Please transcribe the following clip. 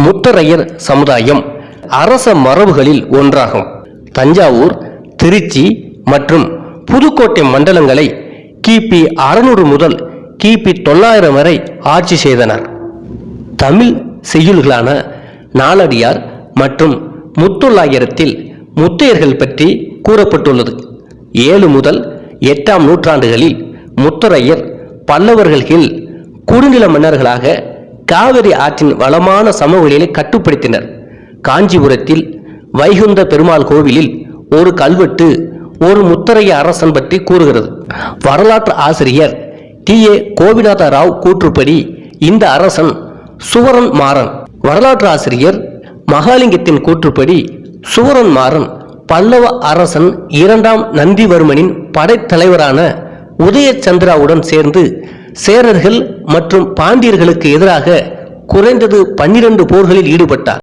முத்தரையர் சமுதாயம் அரச மரபுகளில் ஒன்றாகும். தஞ்சாவூர் திருச்சி மற்றும் புதுக்கோட்டை மண்டலங்களை கிபி அறுநூறு முதல் கிபி தொள்ளாயிரம் வரை ஆட்சி செய்தனர். தமிழ் செய்யுள்களான நாலடியார் மற்றும் முத்தொள்ளாயிரத்தில் முத்தையர்கள் பற்றி கூறப்பட்டுள்ளது. ஏழு முதல் எட்டாம் நூற்றாண்டுகளில் முத்தரையர் பல்லவர்கள் கீழ் குறுநில மன்னர்களாக காவிரி ஆற்றின் வளமான சமவெளியை கட்டுப்படுத்தினர். காஞ்சிபுரத்தில் வைகுந்த பெருமாள் கோவிலில் ஒரு கல்வெட்டு ஒரு முத்தரைய அரசன் பற்றி கூறுகிறது. வரலாற்று ஆசிரியர் டி. ஏ. கோபிநாத ராவ் கூற்றுப்படி இந்த அரசன் சுவரன் மாறன். வரலாற்று ஆசிரியர் மகாலிங்கத்தின் கூற்றுப்படி சுவரன் மாறன் பல்லவ அரசன் இரண்டாம் நந்திவர்மனின் படைத்தலைவரான உதயச்சந்திராவுடன் சேர்ந்து சேரர்கள் மற்றும் பாண்டியர்களுக்கு எதிராக குறைந்தது பன்னிரண்டு போர்களில் ஈடுபட்டார்.